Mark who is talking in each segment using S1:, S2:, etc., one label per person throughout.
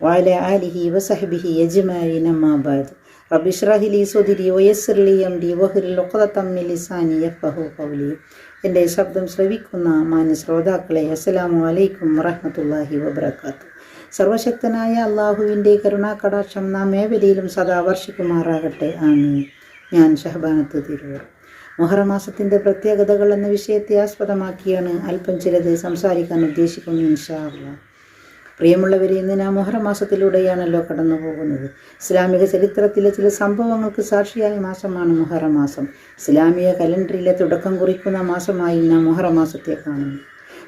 S1: വാല ആലിഹി വസഹബിഹി യജ്മാഴി നമ്മാബാദ് റബിഷ്റഹിലി സുതിരി വയസ്സർലി M D വഹുരിൽ ഒക്കതമ്മി ലിസാനി യഫഹു കൗലി എന്റെ ശബ്ദം ശ്രവിക്കുന്ന മാന്യ ശ്രോതാക്കളെ അസ്സലാമു അലൈക്കും വറഹമത്തല്ലാഹി വബർക്കാത്തു സർവശക്തനായ അള്ളാഹുവിന്റെ കരുണാകടാക്ഷം നാം ഏവരിയിലും സദാ വർഷിക്കുമാറാകട്ടെ. ആണ് ഞാൻ ഷഹബാനത്ത് തിരൂർ. മൊഹറമാസത്തിന്റെ പ്രത്യേകതകൾ എന്ന വിഷയത്തെ ആസ്പദമാക്കിയാണ് അല്പം ചിലത് സംസാരിക്കാൻ ഉദ്ദേശിക്കുന്നു ഇൻഷാ അള്ളാഹ് പ്രിയമുള്ളവരെ ഇന്ന് നാം മുഹറമാസത്തിലൂടെയാണല്ലോ കടന്നു പോകുന്നത് ഇസ്ലാമിക ചരിത്രത്തിലെ ചില സംഭവങ്ങൾക്ക് സാക്ഷിയായ മാസമാണ് മുഹറമാസം ഇസ്ലാമിക കലണ്ടറിലെ തുടക്കം കുറിക്കുന്ന മാസമായി നാം മുഹറമാസത്തെ കാണുന്നു.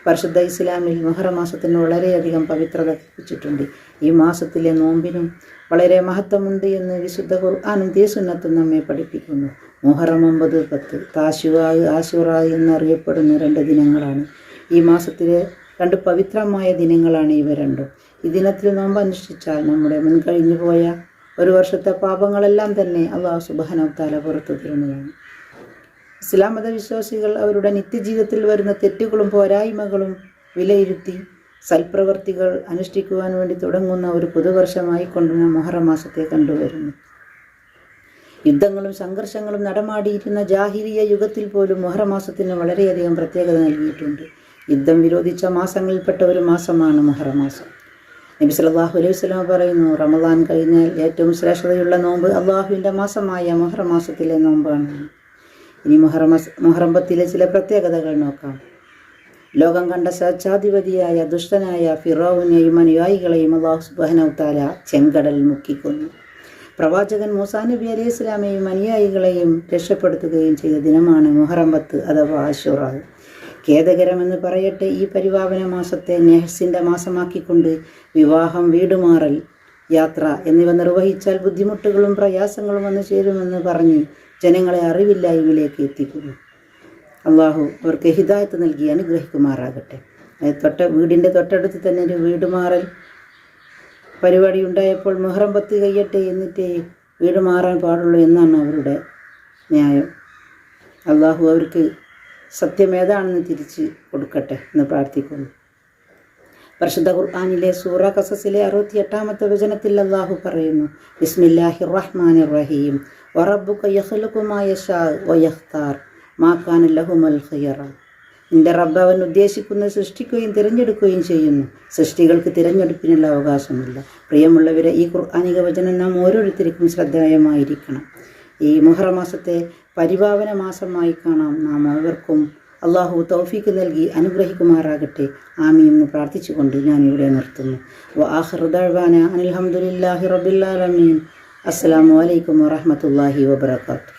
S1: പരിശുദ്ധ ഇസ്ലാമിൽ മുഹറമാസത്തിന് വളരെയധികം പവിത്രത കൽപ്പിച്ചിട്ടുണ്ട്. ഈ മാസത്തിലെ നോമ്പിനും വളരെ മഹത്വമുണ്ട് എന്ന് വിശുദ്ധ ഖുർആാനും തേസുന്നത്തും നമ്മെ പഠിപ്പിക്കുന്നു. മുഹറം ഒമ്പത് പത്ത് താശുവായ് ആശുറായ് എന്നറിയപ്പെടുന്ന രണ്ട് ദിനങ്ങളാണ് ഈ മാസത്തിലെ രണ്ട് പവിത്രമായ ദിനങ്ങളാണ് ഇവ രണ്ടും. ഈ ദിനത്തിൽ നോമ്പ് അനുഷ്ഠിച്ചാൽ നമ്മുടെ മുൻകഴിഞ്ഞു പോയ ഒരു വർഷത്തെ പാപങ്ങളെല്ലാം തന്നെ അള്ളാഹു സുബാനവത്താല പുറത്തു തരുന്നതാണ്. ഇസ്ലാം മതവിശ്വാസികൾ അവരുടെ നിത്യജീവിതത്തിൽ വരുന്ന തെറ്റുകളും പോരായ്മകളും വിലയിരുത്തി സൽപ്രവർത്തികൾ അനുഷ്ഠിക്കുവാൻ വേണ്ടി തുടങ്ങുന്ന ഒരു പുതുവർഷമായി കൊണ്ടുവന്ന മൊഹറം മാസത്തെ കണ്ടുവരുന്നു. യുദ്ധങ്ങളും സംഘർഷങ്ങളും നടമാടിയിരുന്ന ജാഹിരിയ യുഗത്തിൽ പോലും മൊഹറമാസത്തിന് വളരെയധികം പ്രത്യേകത നൽകിയിട്ടുണ്ട്. യുദ്ധം വിരോധിച്ച മാസങ്ങളിൽപ്പെട്ട ഒരു മാസമാണ് മുഹറമാസം നബി സല്ലല്ലാഹു അലൈഹി വസല്ലം പറയുന്നു റമദാൻ കഴിഞ്ഞാൽ ഏറ്റവും ശ്രേഷ്ഠതയുള്ള നോമ്പ് അള്ളാഹുവിന്റെ മാസമായ മുഹറമാസത്തിലെ നോമ്പാണ്. ഇനി മൊഹറമാസ മുഹറമ്പത്തിലെ ചില പ്രത്യേകതകൾ നോക്കാം. ലോകം കണ്ട സ്വേച്ഛാധിപതിയായ ദുഷ്ടനായ ഫിറോവിനെയും അനുയായികളെയും അള്ളാഹു സുബാനൗത്താല ചെങ്കടൽ മുക്കിക്കൊന്നു. പ്രവാചകൻ മൂസാ നബി അലൈഹി ഇസ്ലാമെയും അനുയായികളെയും രക്ഷപ്പെടുത്തുകയും ചെയ്ത ദിനമാണ് മുഹറമ്പത്ത് അഥവാ അഷുറാവ് ഖേദകരമെന്ന് പറയട്ടെ ഈ പരിപാവന മാസത്തെ നെഹസിന്റെ മാസമാക്കിക്കൊണ്ട് വിവാഹം വീടുമാറൽ യാത്ര എന്നിവ നിർവഹിച്ചാൽ ബുദ്ധിമുട്ടുകളും പ്രയാസങ്ങളും വന്നു ചേരുമെന്ന് പറഞ്ഞ് ജനങ്ങളെ അറിവില്ലായ്മയിലേക്ക് എത്തിക്കുന്നു. അള്ളാഹു അവർക്ക് ഹിദായത്ത് നൽകി അനുഗ്രഹിക്കുമാറാകട്ടെ. തൊട്ട വീടിന്റെ തൊട്ടടുത്ത് തന്നെ ഒരു വീടുമാറൽ പരിപാടി ഉണ്ടായപ്പോൾ മുഹറം പത്ത് കയ്യട്ടെ എന്നിട്ടേ വീട് മാറാൻ പാടുള്ളൂ എന്നാണ് അവരുടെ ന്യായം. അള്ളാഹു അവർക്ക് സത്യം ഏതാണെന്ന് തിരിച്ച് കൊടുക്കട്ടെ എന്ന് പ്രാർത്ഥിക്കുന്നു. പരിശുദ്ധ ഖുർആാനിലെ സൂറ കസസിലെ അറുപത്തി എട്ടാമത്തെ വചനത്തിൽ അള്ളാഹു പറയുന്നു ബിസ്മില്ലാഹി റഹ്മാൻ റഹീം നിന്റെ റബ്ബ് അവൻ ഉദ്ദേശിക്കുന്നത് സൃഷ്ടിക്കുകയും തിരഞ്ഞെടുക്കുകയും ചെയ്യുന്നു. സൃഷ്ടികൾക്ക് തിരഞ്ഞെടുപ്പിനുള്ള അവകാശമില്ല. പ്രിയമുള്ളവരെ ഈ ഖുർആാനിക വചനം നാം ഓരോരുത്തർക്കും ശ്രദ്ധേയമായിരിക്കണം. ഈ മുഹറമാസത്തെ പരിപാവന മാസമായി കാണാം നാം അവർക്കും അള്ളാഹു തൗഫീക്ക് നൽകി അനുഗ്രഹിക്കുമാറാകട്ടെ. ആമി എന്ന് പ്രാർത്ഥിച്ചുകൊണ്ട് ഞാൻ ഇവിടെ നിർത്തുന്നു. വാഹൃദാന അനിൽഹമുല്ലാഹി റബില്ലാലമീൻ അസ്സാം വലൈക്കും വാഹമത്തല്ലാഹി വാബർക്കാത്തു